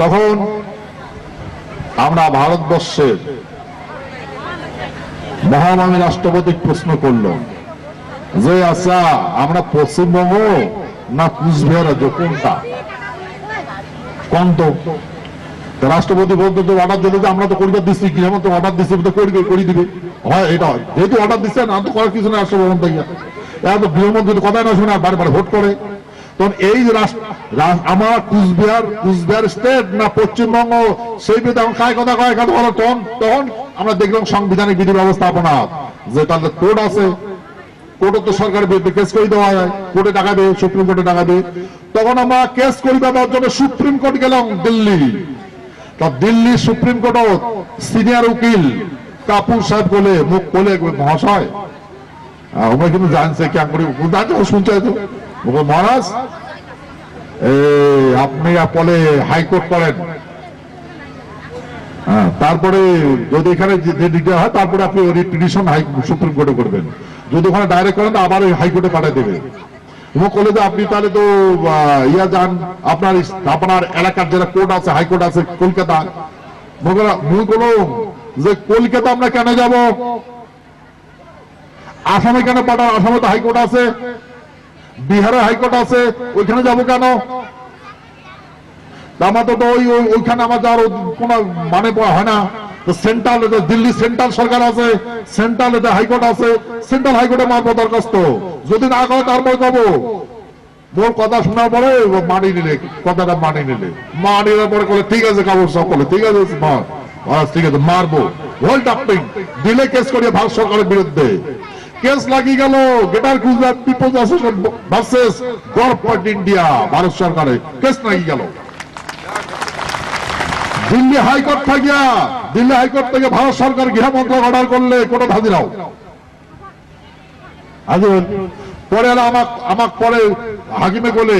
তখন আমরা ভারতবর্ষের মহামামী রাষ্ট্রপতি প্রশ্ন করল, যে আচ্ছা আমরা পশ্চিমবঙ্গ না কুচবিহার রাজ্য? কোনটা? কোন তো রাষ্ট্রপতি বলতো তো অর্ডার দিলে যে আমরা তো কলকাতা ডিস্ট্রিক্ট যেমন তো অর্ডার দিচ্ছে তো করি করি দিবে। হয়, এটা হয়। যেহেতু অর্ডার দিচ্ছে না তো করার কিছু না রাষ্ট্রভবন থেকে এরা তো গৃহমন্ত্রী কথাই না শুনে বারবার ভোট করে। তখন এই আমার কুচবিহার কুচবিহার স্টেট না পশ্চিমবঙ্গ, সেই কায় কথা কয়? কথা বলো? তখন তখন আমরা দেখলাম সাংবিধানিক বিধি ব্যবস্থাপনা, যে তাদের কোর্ট আছে। কোর্টে তো সরকারের বিরুদ্ধে কেস করে দেওয়া যায় কোর্টে টাকা দেয় সুপ্রিম কোর্টে টাকা দেয়। তখন আমরা কেস করে দেওয়ার জন্য সুপ্রিম কোর্ট গেলাম, দিল্লি। তা দিল্লি সুপ্রিম কোর্ট সিনিয়র উকিল কাপুর সাহেব বলে, মুখ বলে মহাশয় আমরা কিন্তু জানছে কেমন করে শুনছে তো মহারাজ আপনি বলে হাইকোর্ট করেন। হ্যাঁ, তারপরে যদি এখানে হয় তারপরে আপনি পিটিশন হাই সুপ্রিম কোর্টে করবেন। যদি ওখানে ডাইরেক্ট করেন আবার ওই হাইকোর্টে পাঠিয়ে দেবে। এবং যে আপনি তাহলে তো ইয়া যান আপনার আপনার এলাকার যেটা কোর্ট আছে হাইকোর্ট আছে কলকাতা। মুই কোনো যে কলকাতা আমরা কেন যাব? আসামে কেন পাঠান আসামে তো হাইকোর্ট আছে। বিহারে হাইকোর্ট আছে, ওইখানে যাব কেন? আমাদের তো ওই ওই- ওইখানে আমার যাওয়ার কোন মানে হয় না। তো সেন্ট্রাল দিল্লি সেন্ট্রাল সরকার আছে, সেন্ট্রাল এটা হাইকোর্ট আছে, সেন্ট্রাল হাইকোর্টে মারবো দরখাস্ত যদি না করে তারপরে কব মোর কথা শোনার পরে মানি নিলে, কথাটা মানি নিলে। মানি নেওয়ার পরে বলে ঠিক আছে, কাবুল সকলে ঠিক আছে, মার। ঠিক আছে, মারবো। হোল্ড আপনিং দিলে কেস করিয়ে ভারত সরকারের বিরুদ্ধে। কেস লাগিয়ে গেল। Greater Gujarat people's association versus government India, Bharat সরকারের কেস লাগিয়ে গেল। দিল্লি হাইকোর্ট থাকিয়া দিল্লি হাইকোর্ট থেকে ভারত সরকার গৃহ মন্ত্রক অর্ডার করলে কোনো হাজিরাও হাজির পরে আমাক আমাক পরে হাকিমে বলে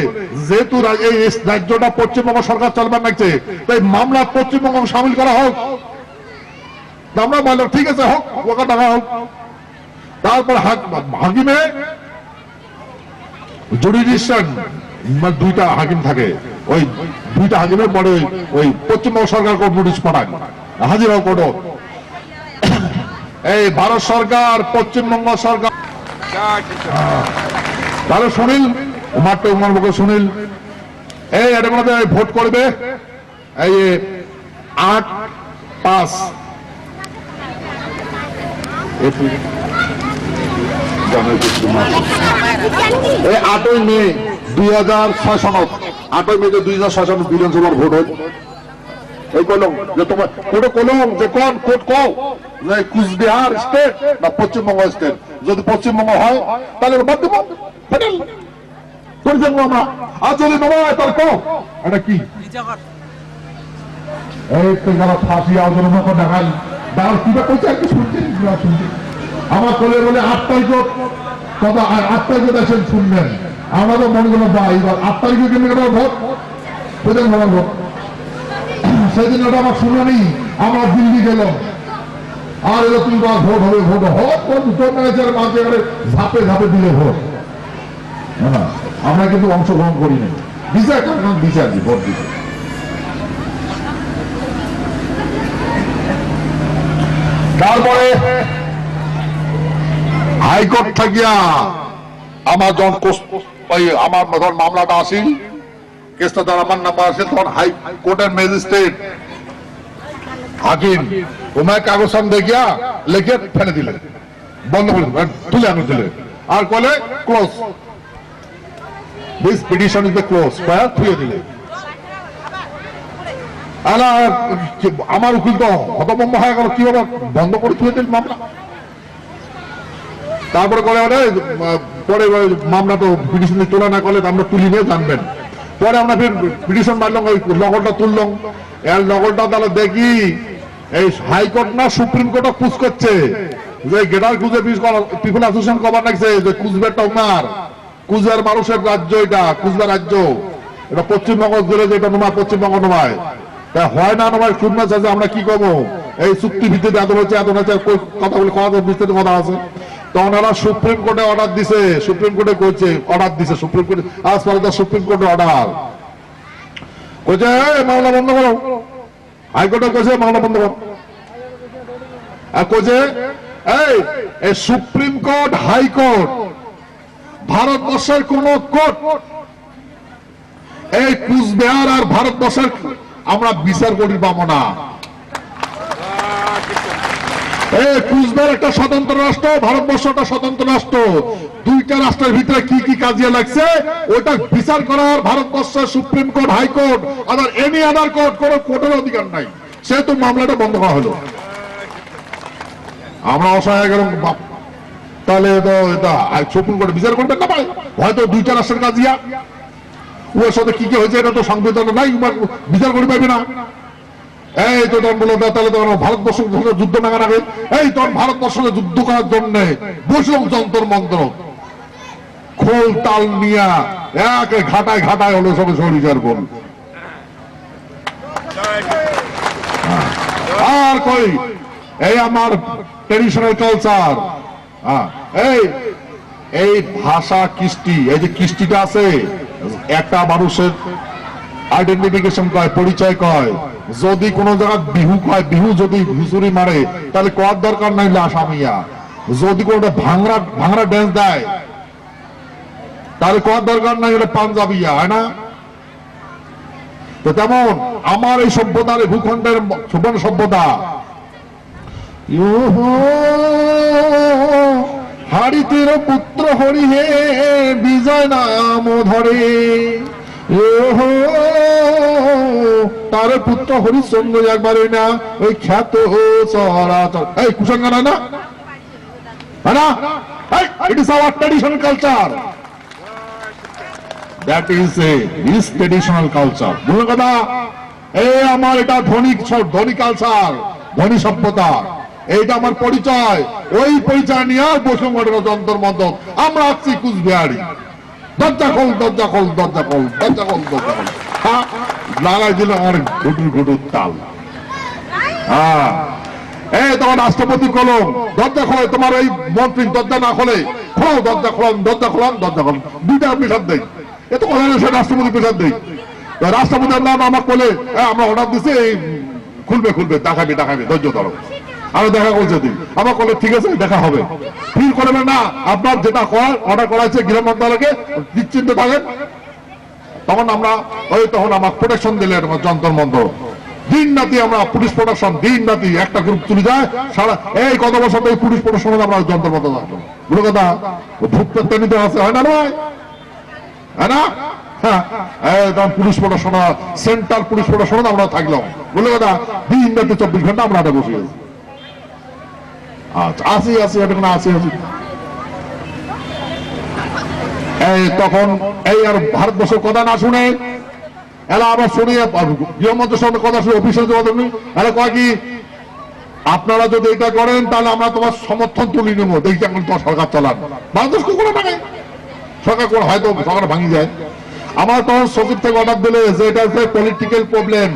যেহেতু এই রাজ্যটা পশ্চিমবঙ্গ সরকার চালবার লাগছে তাই মামলা পশ্চিমবঙ্গ সামিল করা হোক। আমরা বললাম, ঠিক আছে, হোক, ওকা টাকা হোক। তারপর হাক- হাকিমে জুডিশন দুইটা হাকিম থাকে। ওই দুইটা হাকিমের পরে ওই- পশ্চিমবঙ্গ সরকার কোর্ট নোটিশ পাঠায়। হাজিরা কোর্ট। এই ভারত সরকার, পশ্চিমবঙ্গ সরকার। তাহলে সুনীল, মাঠটা উমার মুখে সুনীল। এই এটা মধ্যে ভোট করবে। এই আট, পাঁচ। এই আটই মে দুই হাজার ছয় সনত আটই মে দুই হাজার ছয় সনত বিধানসভার ভোট হয় এই কলম যে তোমার কোর্টে কলম যে কোন কোর্ট কও, যে কুচবিহার স্টেট না পশ্চিমবঙ্গ স্টেট। যদি পশ্চিমবঙ্গ হয়, তাহলে বাদ দেবো। ফাইনাল করে দেবো আমরা আর যদি নয়, তাহলে কো এটা কি? এই তো যারা ফাঁসি আওয়াজের মতো দেখাল দেখাল কিবা করছে আর কি শুনছি না শুনছি আমার কোলে বলে আট তারিখ কথা আর আট তারিখে দেখেন শুনবেন। আমরা তো মনে করলাম বা এবার আট তারিখে কেন কেন ভোট? প্রধান ভোট ভোট। সেদিন ওটা আমার শুনানি আমরা দিল্লি গেলাম আর এলো তুমি বার ভোট হবে ভোট হোক উত্তর ম্যানেজার মাঝে এবারে ঝাপে ঝাপে দিলে ভোট। না, না, আমরা কিন্তু অংশগ্রহণ করি নাই। বিচার কারণ বিচার দিই ভোট দিতে তারপরে হাইকোর্ট থাকিয়া আমার যখন আমার যখন মামলাটা আসিল কেসটা তার আমার নাম্বার আছে, তখন হাই কোর্টের ম্যাজিস্ট্রেট হাকিম ওমায় কাগজ সাম দেখিয়া লিখে ফেলে দিলে। বন্ধ করে তুলে আনো দিলে। আর কলে close. This petition is the close থুয়ে দিলে। আমার উকিল তো হতভম্ব হয়ে গেল, কীভাবে বন্ধ করে থুয়ে দিল মামলা? তারপরে করে পরে ওই মামলা তো পিটিশন তোলা না করলে আমরা তুলি নিয়ে জানবেন। পরে আমরা ফির পিটিশন মারলাম, ওই নগরটা তুললাম। এর নগরটা তাহলে দেখি, এই হাইকোর্ট না সুপ্রিম কোর্ট পুষ করছে। যে গেটার কুজে পিপুল অ্যাসোসিয়েশন কবার লাগছে যে কুচবিহারটা উমার। কুচবিহার মানুষের রাজ্য এটা কুচবিহার রাজ্য। এটা পশ্চিমবঙ্গ জুড়ে যেটা নোমায়, পশ্চিমবঙ্গ নোমায়। তা হয় না নোমায় শুননা চাচ্ছে আমরা কি করব? এই চুক্তি ভিত্তিতে এত হচ্ছে এত হচ্ছে কই কথা বলে কথা বিস্তারিত কথা আছে। তখন ওরা সুপ্রিম কোর্টে অর্ডার দিছে, সুপ্রিম কোর্টে করছে অর্ডার দিছে, সুপ্রিম কোর্টে, আজ পরে সুপ্রিম কোর্টে অর্ডার কইছে মামলা বন্ধ করো। হাইকোর্টে কইছে, মামলা বন্ধ করো। আর কইছে এই সুপ্রিম কোর্ট, হাইকোর্ট, ভারতবর্ষের কোন কোর্ট, এই কুচবিহার আর ভারতবর্ষের, আমরা বিচার করি পাবো না। কুচবিহার একটা স্বতন্ত্র রাষ্ট্র, ভারতবর্ষ একটা স্বতন্ত্র রাষ্ট্র। দুইটা রাষ্ট্রের ভিতরে কি কি কাজিয়া লাগছে ওটা বিচার করার ভারতবর্ষের supreme court, high court any other court কোর্টের অধিকার নাই। সেহেতু মামলাটা বন্ধ করা হলো। আমরা অসহায় তাহলে তো এটা সুপ্রিম বিচার করবেন না হয়তো দুইটা রাষ্ট্রের কাজিয়া। ওর সাথে কি কি হয়েছে, এটা তো সংবিধানে নাই বিচার করে না। এই তো তখন বলল তাহলে তো ভারতবর্ষ সঙ্গে যুদ্ধ নাগা রাখে এই তখন ভারতবর্ষ সঙ্গে যুদ্ধ করার জন্য বসলাম যন্তর মন্ত্র। খোল, তাল নিয়া এক ঘাটায় ঘাটায় হলো সবে সরিচার বল আর কই? এই আমার ট্রেডিশনাল কালচার এই এই ভাষা কৃষ্টি, এই যে কৃষ্টিটা আছে, একটা মানুষের আইডেন্টিফিকেশন কয়, পরিচয় কয়। যদি কোন জায়গায় বিহু কয়, বিহু যদি হুজুরি মারে, তাহলে কর দরকার নাই আসামিয়া যদি কোনটা ভাঙরা ভাঙরা ড্যান্স দেয়, তাহলে কর দরকার নাই এটা পাঞ্জাবিয়া, হয় না? তো তেমন আমার এই সভ্যতার ভূখণ্ডের সুবর্ণ সভ্যতা। হারিতের পুত্র হরি হে বিজয় নাম ধরে। তার পুত্র হরিশ্চন্দ্র একবারে না ওই খ্যাত এই কুসঙ্গানা না না। ইজ এ কালচার এই আমার এটা ধনী ধনী কালচার ধনী সভ্যতা। আমার পরিচয়। ওই পরিচয় নিয়ে আর আমরা আসছি কুচবিহারি। দরজা খোল দরজা খোল দরজা খোল দরজা খোল দরজা খোল। লাগাই দিল আমার ঘুটুর ঘুটুর তাল। হ্যাঁ। তোমার রাষ্ট্রপতি কলম, দরজা খোলে, তোমার এই মন্ত্রী দরজা না খোলে, খোলো, দরজা খোলাম দরজা খোলাম দরজা খোলাম দুইটা পেশার দেয় এত কথা সে রাষ্ট্রপতি পেশার দেয় রাষ্ট্রপতির নাম আমার কোলে আমরা অর্ডার দিছি, এই খুলবে খুলবে, দেখাবে দেখাবে, ধৈর্য ধরো। আমি দেখা করছে দিন আমার কোলে ঠিক আছে, দেখা হবে। ফির করবে না, আপনার যেটা করার, অর্ডার করা হয়েছে গৃহ মন্ত্রণালয়কে, নিশ্চিন্ত থাকেন। তখন আমরা, ওই তখন আমার প্রোটেকশন দিলেন যন্ত্র মন্ত্র। দিন রাতি আমরা পুলিশ প্রোটেকশন দিন রাতি একটা গ্রুপ তুলে যায়, সারা, এই কত বছর থেকে পুলিশ প্রোটেকশন আমরা যন্ত্র মন্ত্র বুড়ো কথা ভূত প্রত্যানিত আছে, হয় না হ্যাঁ না? হ্যাঁ পুলিশ প্রোটেকশন সেন্ট্রাল পুলিশ আমরা থাকলাম। বুঝলো কথা, দিন রাতি চব্বিশ ঘণ্টা আমরা বসে আছি। আচ্ছা আসি আসি আসি। তখন এই আর ভারতবর্ষের কথা না শুনে, এলা আবার শুনে গৃহমন্ত্রীর সঙ্গে কথা শুনে অফিসে কথা এলা কয় কি, আপনারা যদি এটা করেন, তাহলে আমরা তোমার সমর্থন তুলে নেব। দেখি এখন তোমার সরকার চালান। বাংলাদেশ কোনো মানে? সরকার কোনো হয়তো সরকার ভাঙি যায়। আমার তখন সচিব থেকে অর্ডার দিলে যে এটা হচ্ছে পলিটিক্যাল প্রবলেম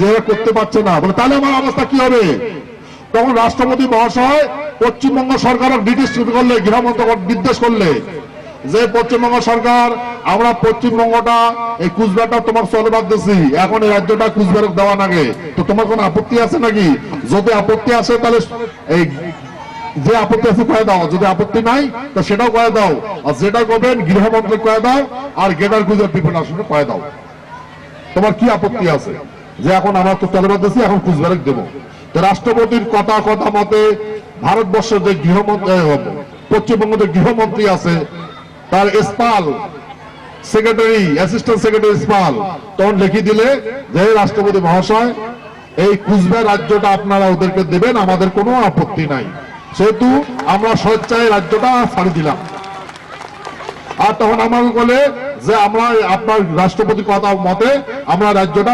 যে করতে পারছে না। বলে, তাহলে আমার অবস্থা কি হবে? তখন রাষ্ট্রপতি মহাশয় পশ্চিমবঙ্গ সরকার নির্দেশ করলে, গৃহমন্ত্রক নির্দেশ করলে যে পশ্চিমবঙ্গ সরকার, আমরা পশ্চিমবঙ্গটা, এই কুচবিহারটা তোমার চলে বাদ এখন এই রাজ্যটা কুচবিহার দেওয়া নাগে। তো তোমার কোনো আপত্তি আছে নাকি? যদি আপত্তি আছে তাহলে এই যে আপত্তি আছে কয়ে দাও। যদি আপত্তি নাই, তো সেটাও কয়ে দাও। আর যেটা করবেন, গৃহমন্ত্রী কয়ে দাও, আর গেটার গুজরাট বিভিন্ন আসনে কয়ে দাও। তোমার কি আপত্তি আছে? যে এখন আমরা তো তলবাদ দিচ্ছি এখন কুচবিহার দেবো। তো রাষ্ট্রপতির কথা কথা মতে ভারতবর্ষের যে গৃহমন্ত্রী পশ্চিমবঙ্গ যে গৃহমন্ত্রী আছে তার special secretary assistant secretary special. তখন লিখে দিলে যে, রাষ্ট্রপতি মহাশয়, এই কুচবিহার রাজ্যটা আপনারা ওদেরকে দেবেন, আমাদের কোনো আপত্তি নাই। সেহেতু আমরা স্বেচ্ছায় রাজ্যটা ছাড়ি দিলাম। আর তখন আমাকে বলে যে, আমরা আপনার রাষ্ট্রপতি কথা মতে আমরা রাজ্যটা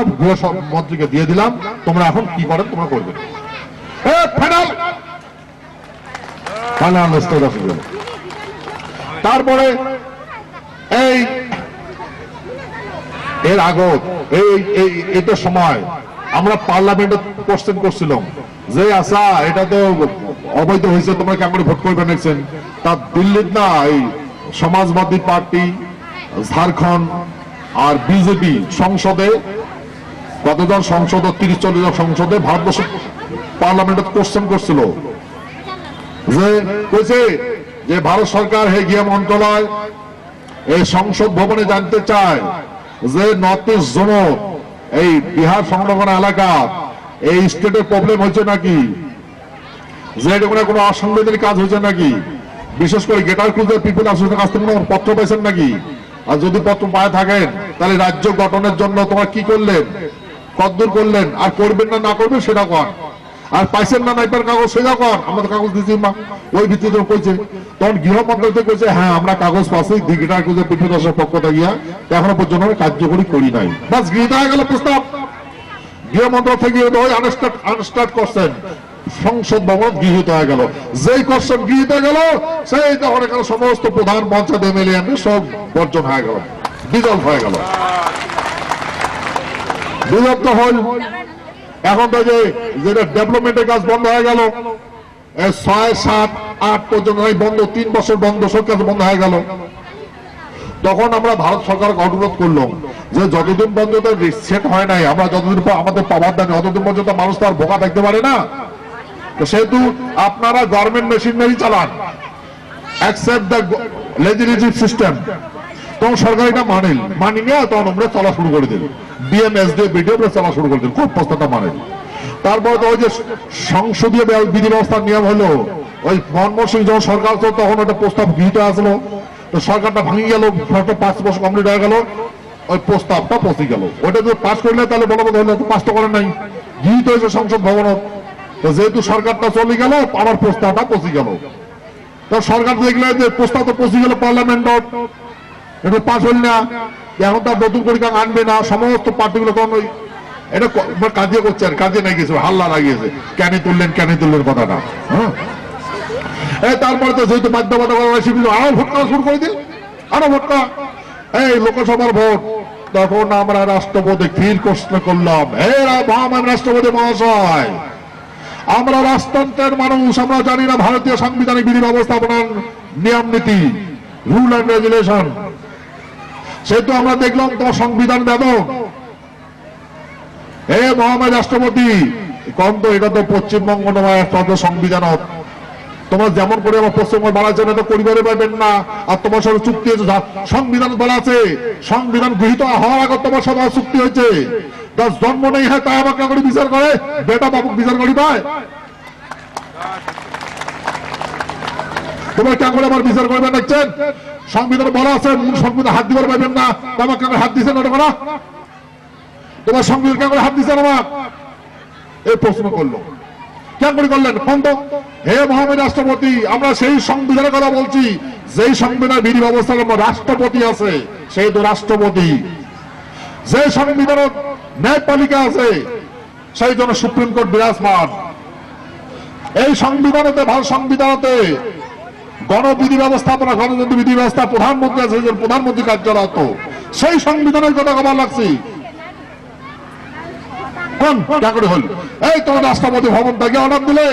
মন্ত্রীকে দিয়ে দিলাম, তোমরা এখন কি করেন তোমরা করবে। ফাইনাল ফাইনাল তারপরে এই এর আগত এই এই এটা সময় আমরা পার্লামেন্টে কোশ্চেন করছিলাম। যে আচ্ছা এটা তো অবৈধ হয়েছে, তোমরা কেমন ভোট করবে দেখছেন তা দিল্লির না, এই সমাজবাদী পার্টি, ঝাড়খণ্ড আর বিজেপি সংসদে, কতজন সংসদ, তিরিশ, চল্লিশ জন সংসদে ভারতবর্ষ পার্লামেন্টে কোশ্চেন করছিল। যে, কইছে যে ভারত সরকার হে গিয়া মন্ত্রণালয়, এই সংসদ ভবনে জানতে চায় যে নর্থ ইস্ট জোন এই বিহার সংলগ্ন এলাকা, এই স্টেটের প্রবলেম হচ্ছে নাকি? যে এটা কোনো অসাংবিধানিক কাজ হয়েছে নাকি? বিশেষ করে গেটার ক্রুজের পিপল অ্যাসোসিয়েশনের কাছ থেকে কোনো পত্র পাইছেন নাকি? আর যদি পত্র পায়ে থাকেন, তাহলে রাজ্য গঠনের জন্য তোমরা কি করলেন? কদ্দূর করলেন? আর করবেন না না করবেন, সেটা কর আর পাইছেন না নাইপার কাগজ সেটা কর, আমরা তো কাগজ দিচ্ছি মা। ওই ভিত্তিতে কইছে। তখন গৃহ মন্ত্রণালয় কইছে হ্যাঁ আমরা কাগজ পাচ্ছি গেটার ক্রুজের পিপল অ্যাসোসিয়েশনের পক্ষ থেকে গিয়া এখনও পর্যন্ত আমরা কার্যকরী করি নাই। বাস, গৃহীত হয়ে গেল প্রস্তাব। গৃহ মন্ত্রক থেকে ওই আনস্টার্ট আনস্টার্ট করছেন। সংসদ ভবন গৃহীত হয়ে গেল। যেই কোশ্চেন গৃহীত হয়ে গেল, সেই তখন এখানে সমস্ত প্রধান পঞ্চায়েত এমএলএ সব বর্জন হয়ে গেল। ডিজলভ হয়ে গেল। বিলুপ্ত হল। এখন তো যেটা ডেভেলপমেন্টের কাজ বন্ধ হয়ে গেল ছয়, সাত, আট পর্যন্ত বন্ধ, তিন বছর বন্ধ, সরকার বন্ধ হয়ে গেল। তখন আমরা ভারত সরকারকে অনুরোধ করলাম যে যতদিন পর্যন্ত সেট হয় নাই, আমরা যতদিন আমাদের পাওয়ার দেন ততদিন পর্যন্ত মানুষ তো আর বোকা থাকতে পারে না। তো সেহেতু আপনারা গভর্নমেন্ট মেশিনারি চালান অ্যাকসেপ্ট দ্য লেজিসলেটিভ সিস্টেম তখন সরকার এটা মানেন মানি না তখন আমরা চলা শুরু করে দিল বিএমএস দিয়ে ভিডিও আমরা চলা শুরু করে দিল খুব প্রস্তাবটা মানেন তারপরে তো ওই যে সংসদীয় বিধি ব্যবস্থার নিয়ম হলো, ওই মনমোহন সিং যখন সরকার ছিল, তখন একটা প্রস্তাব গৃহীত আসলো তো সরকারটা ভেঙে গেল পাঁচ বছর কমপ্লিট হয়ে গেল, ওই প্রস্তাবটা পৌঁছে গেল। ওটা যদি পাস করলে তাহলে কথা হলো তো করেন নাই। গৃহীত হয়েছে সংসদ ভবন তো যেহেতু সরকারটা চলে গেল আমার প্রস্তাবটা পৌঁছে গেল। তো সরকার দেখলে যে প্রস্তাব তো পৌঁছে গেল পার্লামেন্ট এটা পাস হল না। এখন তার নতুন করে কাজ আনবে না। সমস্ত পার্টিগুলো তখন ওই এটা মানে কাজে করছে আর কাজে না গেছে হাল্লা লাগিয়েছে। কেন তুললেন কেন তুললেন কথাটা হ্যাঁ? তারপরে তো যেহেতু বাধ্যবাধকতা আরও ভোট করা শুরু করে দিল আরও ভোট এই লোকসভার ভোট। তখন আমরা রাষ্ট্রপতি ফির প্রশ্ন করলাম। হে মহামান্য রাষ্ট্রপতি মহাশয়। আমরা রাজতন্ত্রের মানুষ, আমরা জানি না ভারতীয় সাংবিধানিক বিধি ব্যবস্থাপনার নিয়ম নীতি রুল অ্যান্ড রেগুলেশন সেহেতু আমরা দেখলাম তোমার সংবিধান বেদন হে মহামান্য রাষ্ট্রপতি, কম তো এটা তো পশ্চিমবঙ্গ নয় একটা সংবিধান তোমার যেমন করে আমার পশ্চিমবঙ্গ বাড়াচ্ছে না তো পরিবারে পাবেন না, আর তোমার সাথে চুক্তি হয়েছে সংবিধান বলা আছে সংবিধান গৃহীত হওয়ার আগে তোমার সাথে চুক্তি হয়েছে। তার জন্ম নেই, হয়, তাই আমাকে করে বিচার করে, বেটা বাবুক বিচার করি পায় তোমার করে আমার বিচার করবেন দেখছেন? সংবিধান বলা আছে সংবিধান হাত দিবার পাবেন না। তা আমাকে কেন হাত দিচ্ছেন ওটা করা তোমার সংবিধান কেন হাত দিচ্ছেন আমার এই প্রশ্ন করল। কেন করে করলেন? বন্ধ হে মহামের রাষ্ট্রপতি, আমরা সেই সংবিধানের কথা বলছি। যেই সংবিধান বিধি ব্যবস্থার জন্য রাষ্ট্রপতি আছে সেই তো রাষ্ট্রপতি। যে সংবিধান ন্যায়পালিকা আছে, সেই জন্য সুপ্রিম কোর্ট বিরাজমান। এই সংবিধানতে ভারত সংবিধানতে গণবিধি ব্যবস্থাপনা, গণতন্ত্র বিধি ব্যবস্থা, প্রধানমন্ত্রী আছে প্রধানমন্ত্রী কার্যরত সেই সংবিধানের কথা কবার লাগছি। এই তোমার রাষ্ট্রপতি ভবন থেকে অর্ডার দিলে।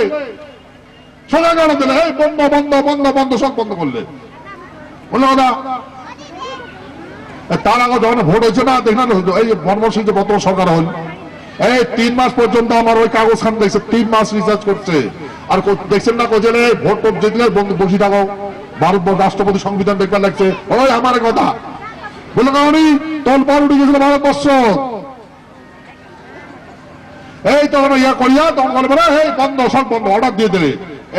সোজা অর্ডার দিলে। এই বন্ধ বন্ধ বন্ধ বন্ধ, সব বন্ধ করলে। বলল তার আগে যখন ভোট হয়েছে না দেখলেন এই মনমোহন যে বর্তমান সরকার হল। এই তিন মাস পর্যন্ত আমার ওই কাগজ খান দেখছে, তিন মাস রিচার্জ করছে। আর দেখছেন না কোচেলে ভোট টোট জিতলে বসি থাকো। ভারত রাষ্ট্রপতি সংবিধান দেখবার লাগছে। ওই আমার কথা। বলে কারণই তল পার উঠে গেছিল ভারতবর্ষ। এই তখন ইয়া করিয়া বলবে না এই বন্ধ, সব বন্ধ অর্ডার দিয়ে দিলে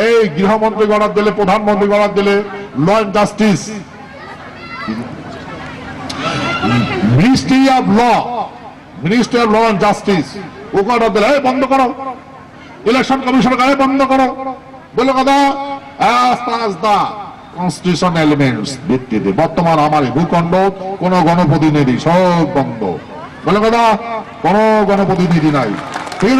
এই গৃহমন্ত্রী অর্ডার দিলে প্রধানমন্ত্রী অর্ডার দিলে law and justice ministry of law ministry of law and justice okay order দিলে, এই বন্ধ করো। ইলেকশন কমিশনের গায়ে বন্ধ করো। বলে কথা as the constitution elements ভিত্তিতে বর্তমান আমার ভূখণ্ড, কোন গণপ্রতিনিধি, সব বন্ধ। বলে কথা, কোন গণপ্রতিনিধি নাই। ঠিক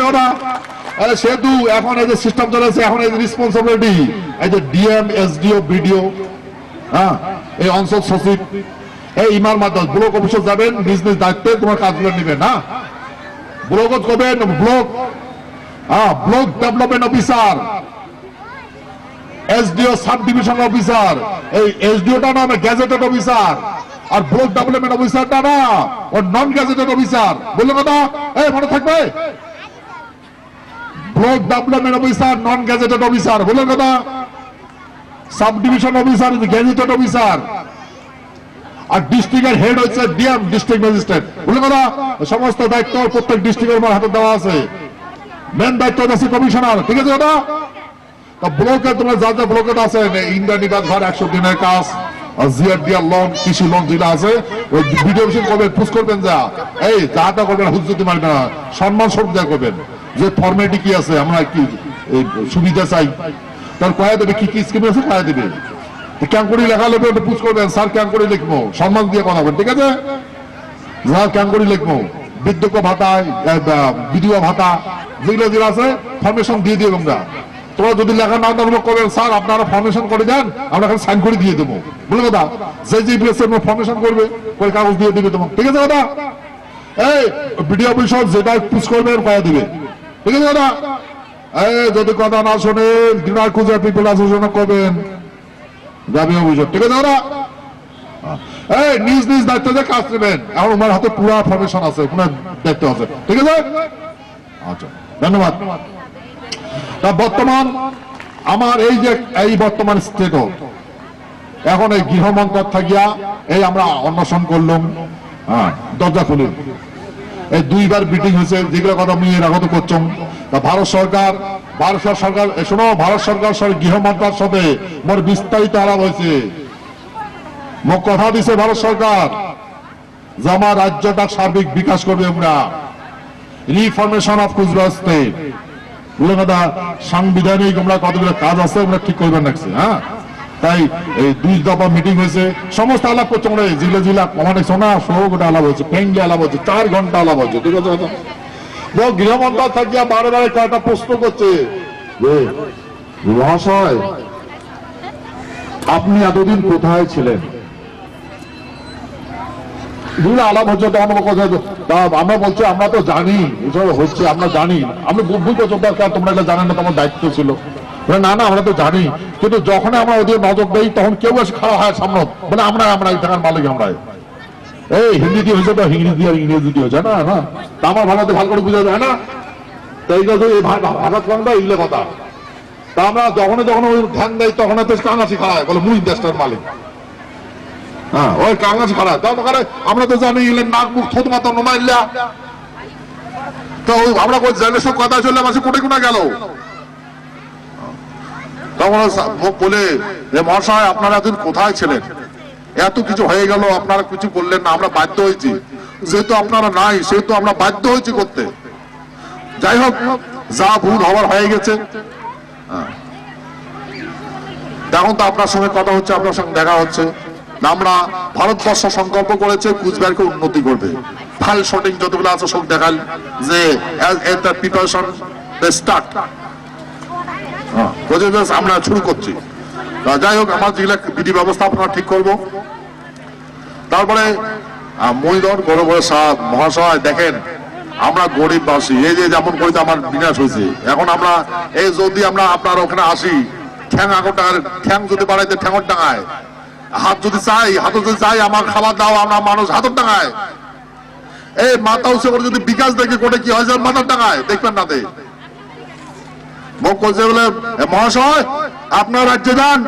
আরে সেহেতু এখন এই যে সিস্টেম চলেছে, এখন এই যে রেসপন্সিবিলিটি এই যে ডিএম এসডিও বিডিও হ্যাঁ এই অঞ্চল সচিব, এই ইমার মাধ্যমে ব্লক অফিসে যাবেন নিজ নিজ দায়িত্বে তোমার কাজগুলো নেবেন, না? ব্লকত করবেন, block block development officer SDO sub division officer এই এসডিওটা নামে গ্যাজেটেড অফিসার আর ব্লক ডেভেলপমেন্ট অফিসারটা না, ও নন গ্যাজেটেড অফিসার বলল কথা এই মনে থাকবে? Block development officer non gazetted officer বলল কথা sub division officer gazetted officer আর ডিস্ট্রিক্টের হেড হচ্ছে ডিএম ডিস্ট্রিক্ট ম্যাজিস্ট্রেট বলে কথা সমস্ত দায়িত্ব প্রত্যেক ডিস্ট্রিক্টের উপর হাতে দেওয়া আছে। মেন দায়িত্ব আছে কমিশনার, ঠিক আছে ওটা তা ব্লকে তোমরা যা যা ব্লকে আছে ইন্ডিয়া নিবাস ঘর একশো দিনের কাজ যা। যা যে কি সুবিধা চাই। কি কি আছে করে লেখা ওটা করবেন, স্যার করে লিখব। দিয়ে কথা ঠিক আছে? করে লিখব। ভাতা বিধবা ভাতা যেগুলো যেগুলো আছে ফর্মেশন দিয়ে দিয়ে তোমরা। তোমরা যদি লেখা না দেবো করবেন স্যার, আপনারা ফর্মেশন করে দেন, আমরা খালি সাইন করে দিয়ে দেবো। বলে কথা? যে যে প্লেসে ফর্মেশন করবে, ওই কাগজ দিয়ে দিবে তোমার ঠিক আছে কথা? এই ভিডিও অফিসার যেটা পুশ করবেন কয়া দিবে। ঠিক আছে কথা? এই, যদি কথা না শোনেন দিনার খুঁজে পিপল অ্যাসোসিয়েশন করবেন। যাবে অভিযোগ। ঠিক আছে ওরা এই, নিজ নিজ দায়িত্ব দিয়ে কাজ নেবেন। এখন আমার হাতে পুরা ফর্মেশন আছে, পুরো দায়িত্ব আছে। ঠিক আছে? আচ্ছা। ধন্যবাদ। তা বর্তমান আমার এই যে, এই বর্তমান স্টেট এখন এই থাকিয়া এই আমরা অন্বেষণ করলাম হ্যাঁ দরজা এই দুইবার মিটিং হয়েছে, যেগুলো কথা আমি আগত করছম। তা ভারত সরকার ভারত সরকার শোনো, ভারত সরকার সর- গৃহ মন্ত্রার সাথে মোর বিস্তারিত আলাপ হয়েছে। মোক কথা দিছে ভারত সরকার আমার রাজ্যটা সার্বিক বিকাশ করবে আমরা। রিফরমেশন অফ কুচবিহার স্টেট বলে কথা সাংবিধানিক আমরা কতগুলো কাজ আছে, আমরা ঠিক করবেন রাখছি হ্যাঁ? তাই এই দুই দফা মিটিং হয়েছে, সমস্ত আলাপ করছে, আমরা জিলা জিলা কমানে সোনা ষোলো গোটা আলাপ হয়েছে ফ্যাঙ্গি আলাপ হচ্ছে, চার ঘণ্টা আলাপ হচ্ছে, ঠিক আছে কথা? বল গৃহমন্ত্রী থাকিয়া বারে বারে কয়েকটা প্রশ্ন করছে? মহাশয়, আপনি এতদিন কোথায় ছিলেন? যেগুলো আলাপ হচ্ছে আমার বলছি, আমরা তো জানি, এসব হচ্ছে, আমরা জানি। আমি বুঝতে দরকার তোমরা এটা জানেন না, তোমার দায়িত্ব ছিল। না না, আমরা তো জানি। কিন্তু যখন আমরা ওদের নজর দেই, তখন কেউ এসে খারাপ হয় সামনে। বলে, আমরা আমরা এই মালিক আমরা এই হিন্দি দিয়ে হয়েছে তো হিন্দি আর ইংরেজি হয়েছে, না না। তা আমার ভাষাতে ভালো করে বোঝা যায় না? তো এই ভা- ভা- ভাষা কোনটা এগুলো কথা। তা আমরা যখন যখন ধ্যান দেয় তখন তো কাঙাছি খারাপ বলে, মুই দেশটার মালিক। হ্যাঁ ওই কাগজ আমরা তো জানি ইলেন নাক মুখ থুত তো আমরা সব কথা গেল? তখন বলে মহাশয়, আপনারা এতদিন কোথায় ছিলেন? এত কিছু হয়ে গেল, আপনারা কিছু বললেন না, আমরা বাধ্য হয়েছি। যেহেতু আপনারা নাই, সেহেতু আমরা বাধ্য হয়েছি করতে। যাই হোক, যা ভুল হওয়ার হয়ে গেছে। হ্যাঁ। এখন তো আপনার সঙ্গে কথা হচ্ছে, আপনার সঙ্গে দেখা হচ্ছে। আমরা ভারতবর্ষ সংকল্প করেছে, কুচবিহারকে উন্নতি করবে। ফাইল শটিং যতগুলো আছে সব দেখাল যে স্টার্ট আমরা শুরু করছি। যাই হোক, আমার যেগুলো বিধি ব্যবস্থা আপনারা ঠিক করব। তারপরে মহিদর গৌরব সাহেব মহাশয়, দেখেন, আমরা গরিব বাসী এই যে যেমন করিতে আমার বিনাশ হয়েছে। এখন আমরা, এই যদি আমরা আপনার ওখানে আসি, ঠ্যাং আগর টাকার, ঠ্যাং যদি বাড়াইতে, ঠ্যাঙর টাঙায় হাত যদি চাই, হাত যদি চাই, আমার খাবার দাও, আমরা মানুষ হাতের টাঙায়। এই মাথা উঁচু করে যদি বিকাশ দেখে কোটে কি হয় মাথার টাঙায়, দেখবেন না দে মহাশয়, আপনার রাজ্যে যান,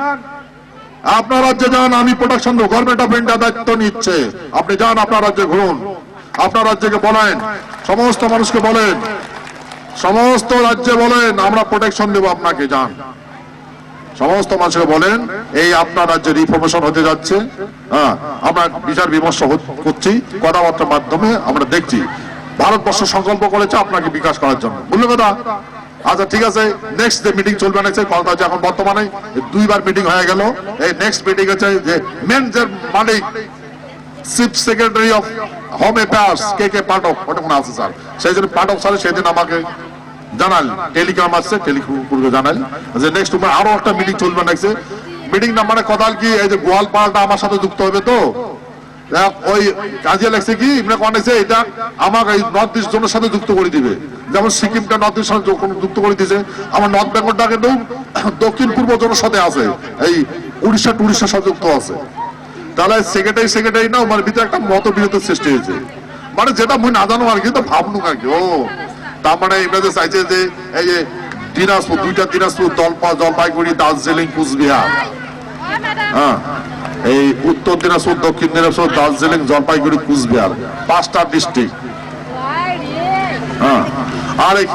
আপনার রাজ্যে যান, আমি গভর্নমেন্ট অফ ইন্ডিয়া দায়িত্ব নিচ্ছে। আপনি যান, আপনার রাজ্যে ঘুরুন। আপনার রাজ্যকে বলেন, সমস্ত মানুষকে বলেন, সমস্ত রাজ্যে বলেন, আমরা প্রোটেকশন দেব আপনাকে, যান। সমস্ত মানুষকে বলেন, এই আপনার রাজ্যে রিফরমেশন হতে যাচ্ছে। হ্যাঁ আমরা বিচার বিমর্শ করছি, কথাবার্তার মাধ্যমে আমরা দেখছি। ভারতবর্ষ সংকল্প করেছে আপনাকে বিকাশ করার জন্য। বুঝলে কথা? আচ্ছা ঠিক আছে নেক্সট যে মিটিং চলবে নেক্সট কথা হচ্ছে এখন বর্তমানে, দুইবার মিটিং হয়ে গেল। এই নেক্সট মিটিং হচ্ছে যে মেন যে মালিক chief secretary of home affairs K K Pathak, ওটা মনে আছে স্যার সেই জন্য পাঠক স্যার সেদিন আমাকে জানাল। টেলিগ্রাম আসছে টেলিগ্রাম জানাল। যে নেক্সট তোমার আরও একটা মিটিং চলবে নেক্সট মিটিং না মানে কথা কি, এই যে গোয়ালপাড়াটা আমার সাথে যুক্ত হবে তো? ওই কাজে লাগছে কি কনেছে এটা আমাকে এই নর্থ ইস্ট জোনের সাথে যুক্ত করে দিবে। যেমন সিকিমটা নর্থ ইস্ট সাথে যুক্ত করে দিয়েছে। আমার নর্থ বেঙ্গলটা কিন্তু দক্ষিণ পূর্ব জোনের সাথে আছে। এই উড়িষ্যা টুরিস্টের সাথে যুক্ত আছে। তাহলে সেক্রেটারি সেক্রেটারি না মানে ভিতরে একটা মতবিরোধ সৃষ্টি হয়েছে। মানে যেটা মুই না জানো আর কি, তো ভাবনু আর কি, ও। তার মানে চাইছে যে এই যে দিনাজপুর, দুইটা দিনাজপুর জলপা জলপাইগুড়ি, দার্জিলিং, কুচবিহার। হ্যাঁ এই উত্তর দিনাজপুর, দক্ষিণ দিনাজপুর, দার্জিলিং, জলপাইগুড়ি, কুচবিহার, পাঁচটা ডিস্ট্রিক্ট। হ্যাঁ আর এই-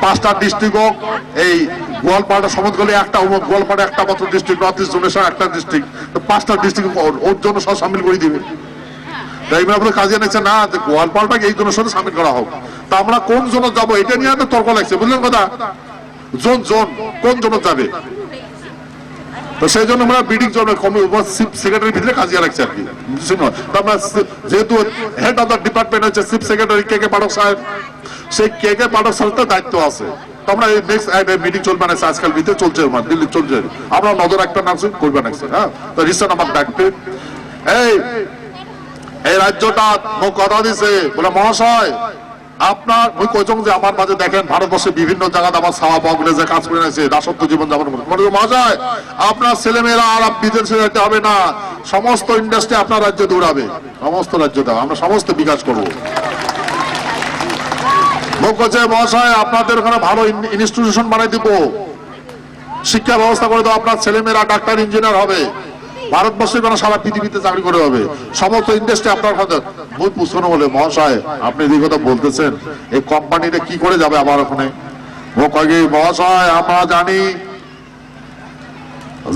পাঁচটা ডিস্ট্রিক্ট হোক, এই গোয়ালপাড়া সমত গেলে একটা গোয়ালপাড়া একটা মাত্র ডিস্ট্রিক্ট নর্থ ইস্ট জোনের একটা ডিস্ট্রিক্ট। পাঁচটা ডিস্ট্রিক্ট ওর জন্য সব সামিল করে দিবে। আপনার কাজে না এই জনের সাথে সামিল করা হোক। তা আমরা কোন এটা নিয়ে তর্ক লাগছে, বুঝলেন কথা? জোন জোন, কোন যাবে? তো সেই জন্য আমরা বিডিং জন্য সেক্রেটারি ভিতরে লাগছে আর কি আমরা যেহেতু হেড অফ দ্য ডিপার্টমেন্ট হচ্ছে chief secretary K K Pathak সাহেব, সেই কে কে পাঠক সাহেব দায়িত্ব আছে। আমরা এই নেক্সট মিটিং চলবে না, আজকাল ভিতরে চলছে আমার দিল্লি চলছে। আমরা নজর একটা নাম করবে না হ্যাঁ? তো রিসেন্ট আমার ডাকবে। এই এই রাজ্যটা কথা দিছে। বলে, মহাশয়, আপনার ওই কইচং যে আমার মাঝে দেখেন, ভারতবর্ষে বিভিন্ন জায়গাতে আমার সাওয়া পাগলে যে কাজ করে আছে দাসত্ব জীবন যাপন মহাশয়, আপনার ছেলেমেয়েরা আর বিদেশে যেতে হবে না। সমস্ত ইন্ডাস্ট্রি আপনার রাজ্যে দৌড়াবে। সমস্ত রাজ্যটা আমরা সমস্ত বিকাশ করব। মহাশয়, আপনাদের ওখানে ভালো ইনস্টিটিউশন বানাই দিব। শিক্ষা ব্যবস্থা করে দেবো আপনার ছেলেমেয়েরা ডাক্তার ইঞ্জিনিয়ার হবে। ভারতবর্ষে কেন সারা পৃথিবীতে চাকরি করে হবে। সমস্ত ইন্ডাস্ট্রি আপনার কথা muy পুষ্পন বলে, মহাশয়, আপনি যে কথা বলতেছেন। এই কোম্পানিটা কি করে যাবে আবার ওখানে? ও কয়ে মহাশয়, আমরা জানি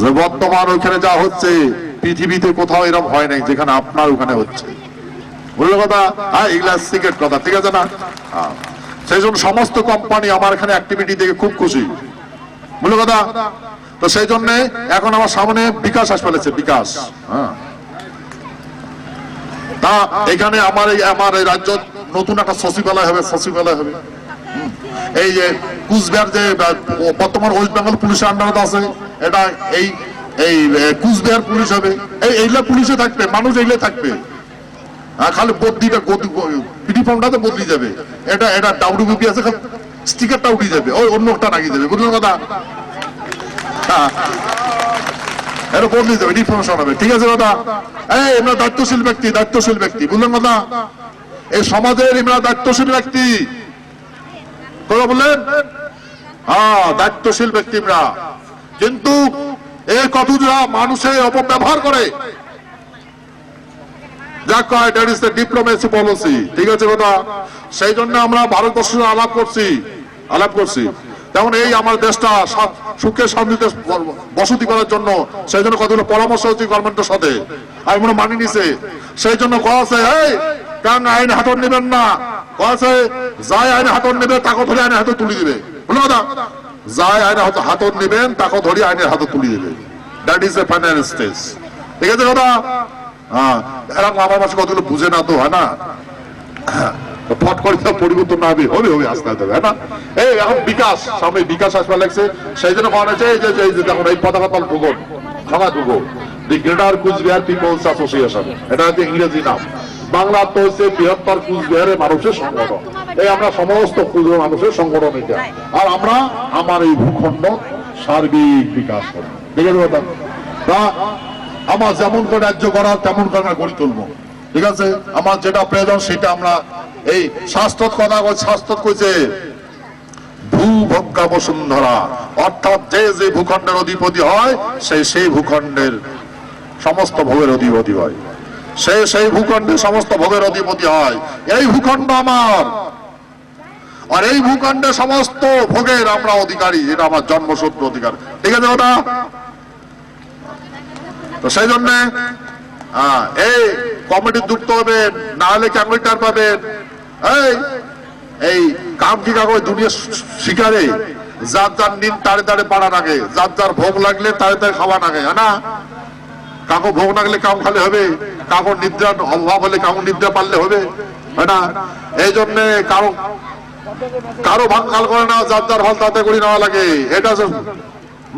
যে বর্তমান ওইখানে যা হচ্ছে, পৃথিবীতে কোথাও এরকম হয় নাই যেখানে আপনার ওখানে হচ্ছে। বুঝলো কথা? হ্যাঁ এগুলা সিক্রেট কথা, ঠিক আছে না? হ্যাঁ। সেই জন্য সমস্ত কোম্পানি আমার এখানে অ্যাক্টিভিটি দেখে খুব খুশি। বুঝলো কথা? তো সেই জন্য এখন আমার সামনে বিকাশ হাসপাতাল আছে বিকাশ। হ্যাঁ। তা এখানে আমার এই আমার এই রাজ্য নতুন একটা সচিবালয় হবে সচিবালয় হবে। এই যে কুচবিহার যে বর্তমান ওয়েস্ট বেঙ্গল পুলিশের আন্ডারে আছে, এটা এই এই কুচবিহার পুলিশ হবে। এই এইগুলা পুলিশে থাকবে, মানুষ এইগুলো থাকবে। খালি বদলিটা ইউনিফর্মটাতে বদলি যাবে। এটা এটা ডাউডুবিপি আছে স্টিকারটা উঠে যাবে। ওই অন্য একটা লাগিয়ে যাবে বুঝলেন কথা। এটা বদলে যাবে ইনফরমেশন হবে। ঠিক আছে, দাদা? এই, আমরা দায়িত্বশীল ব্যক্তি দায়িত্বশীল ব্যক্তি। বুঝলেন এই সমাজের দায়িত্বশীল ব্যক্তি। কথা বললেন? হ্যাঁ দায়িত্বশীল ব্যক্তি কিন্তু মানুষের অপব্যবহার করে? যা কয় that is the diplomacy policy ঠিক আছে, কথা? সেই জন্য আমরা ভারতবর্ষের আলাপ করছি। আলাপ করছি। তেমন এই আমার দেশটা সুখে শান্তিতে বসতি করার জন্য, সেই জন্য কতগুলো পরামর্শ হচ্ছে গভর্নমেন্টের সাথে। আমি মনে মানি নিছে সেই জন্য কয়া আছে এই কেন আইন হাতত নেবেন না। আছে, যাই আইন হাতত নেবে, তাকে ধরে আইনের হাতে তুলে দিবে। বুঝলো কথা। যাই আইন হাত- হাতত নেবেন, তাকে ধরে আইনের হাতে তুলে দিবে। That is a final stage ঠিক আছে কথা? হ্যাঁ এরকম আমার মাসে কতগুলো বুঝে না তো, হয় না? ফট করে তো পরিবর্তন না হবে হবে হবে, আস্তে আস্তে না? এই এখন বিকাশ, সামনে বিকাশ আসবে লাগছে। সেই জন্য মনে হচ্ছে এই যে এই যে, দেখুন, এই পতাকা ঢুকুন খাওয়া ঢুকো the greater Coochbehar people's association, এটা হচ্ছে ইংরেজি নাম। বাংলা তো হচ্ছে বৃহত্তর কুচবিহারের মানুষের সংগঠন। এই আমরা সমস্ত ক্ষুদ্র মানুষের সংগঠন এটা। আর আমরা আমার এই ভূখণ্ড সার্বিক বিকাশ করব। ঠিক আছে তা, আমার যেমন করে রাজ্য করার তেমন করে আমরা গড়ি তুলবো। ঠিক আছে? আমার যেটা প্রয়োজন সেটা আমরা এই শাস্ত্র কথা বল শাস্ত্র কইছে ভূভোগ্যা বসুন্ধরা। অর্থাৎ যে যে ভূখণ্ডের অধিপতি হয় সেই সেই ভূখণ্ডের সমস্ত ভোগের অধিপতি হয়। সে সেই ভূখণ্ডের সমস্ত ভোগের অধিপতি হয়। এই ভূখণ্ড আমার। আর এই ভূখণ্ডে সমস্ত ভোগের আমরা অধিকারী, এটা আমার জন্মসূত্র অধিকার। ঠিক আছে ওটা তো সেই জন্য এই কমিটি যুক্ত হবেন, না হলে ক্যামেটার পাবেন। এই এই কাম কি কাগজ দুনিয়া শিকারে? যার যার নিন তারে তারে পাড়া লাগে যার যার ভোগ লাগলে তারে তারে খাওয়া লাগে হ্যাঁ না? কাকো, ভোগ লাগলে কাম খালে হবে, কাকো নিদ্রা, অভাব হলে কাকো নিদ্রা পারলে হবে, হয় না? এই জন্য কারও কারও ভাঙাল করে না, যার যার ভালো তাতে করি নেওয়া লাগে, এটা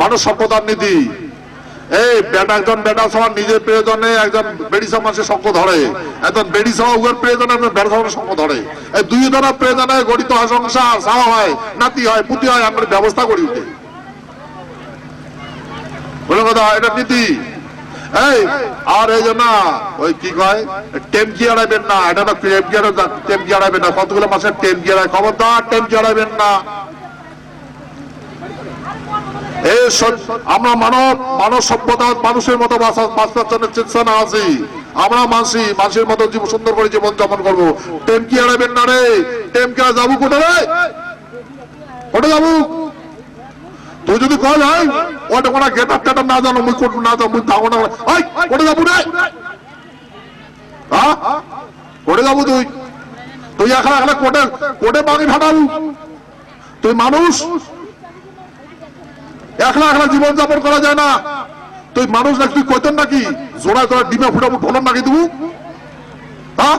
মানুষ সভ্যতার নীতি। এই বেটা একজন বেটা নিজের একজন বেড়ি সঙ্গ ধরে। একজন বেড়ি সহ উগের একজন বেড়া সঙ্গ ধরে। এই দুই হয় সংসার হয়, নাতি হয় হয়, আমরা ব্যবস্থা করি উঠে বলে কথা এটা নীতি। এই, আর এই না, ওই কি কয় টেমকি আড়াইবেন না, এটা টেমকি আড়াইবেন না কতগুলো মাসের টেমকি আড়াই, খবরদার টেমকি আড়াইবেন না। আমরা মানব মানব সভ্যতা, মানুষের মতো বাঁচা- বাঁচবার জন্য না আছি। আমরা মানসি মানুষের মতো জীবন সুন্দর করে জীবন যাপন করব। টেমকি আড়াইবেন না রে, টেমকি আর যাব কোথায় রে। কোথায় যাব তুই যদি কল হয় ওটা কোনো গেটার টেটার না জানো, মুই কোট না মুই তাও না। ওই কোটে যাব রে। হ্যাঁ? কোটে যাব তুই। তুই এখন এখন কোটে কোটে বাঙি ফাটাবু। তুই মানুষ একলা একলা জীবন যাপন করা যায় না। তুই মানুষ নাকি তুই কইতেন নাকি? জোড়া জোড়া ডিমে ফুটাবো ফলন নাকি দেবু? হ্যাঁ?